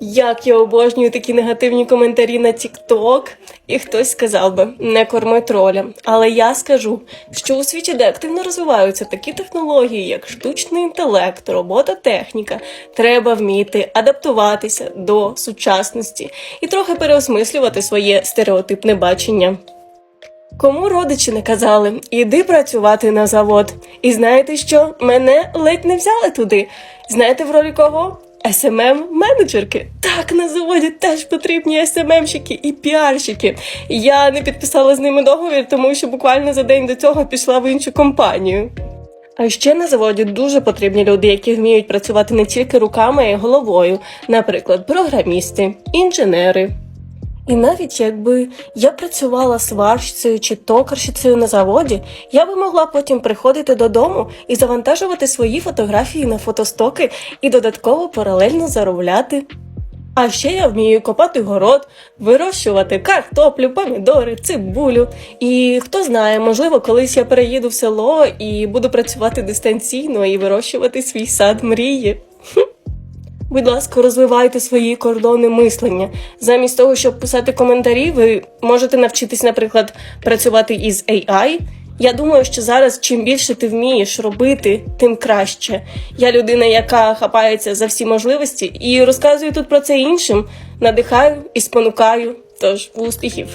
Як я обожнюю такі негативні коментарі на TikTok. І хтось сказав би, не корми троля. Але я скажу, що у світі, де активно розвиваються такі технології, як штучний інтелект, робота техніка, треба вміти адаптуватися до сучасності і трохи переосмислювати своє стереотипне бачення. Кому родичі не казали, іди працювати на завод. І знаєте що? Мене ледь не взяли туди. Знаєте в ролі кого? СММ менеджерки. Так, на заводі теж потрібні СММщики і піарщики. Я не підписала з ними договір, тому що буквально за день до цього пішла в іншу компанію. А ще на заводі дуже потрібні люди, які вміють працювати не тільки руками, а й головою, наприклад, програмісти, інженери. І навіть якби я працювала сварщицею чи токарщицею на заводі, я би могла потім приходити додому і завантажувати свої фотографії на фотостоки і додатково паралельно заробляти. А ще я вмію копати город, вирощувати картоплю, помідори, цибулю. І хто знає, можливо, колись я переїду в село і буду працювати дистанційно і вирощувати свій сад мрії. Будь ласка, розвивайте свої кордони мислення. Замість того, щоб писати коментарі, ви можете навчитись, наприклад, працювати із AI. Я думаю, що зараз чим більше ти вмієш робити, тим краще. Я людина, яка хапається за всі можливості, і розказую тут про це іншим, надихаю і спонукаю. Тож успіхів!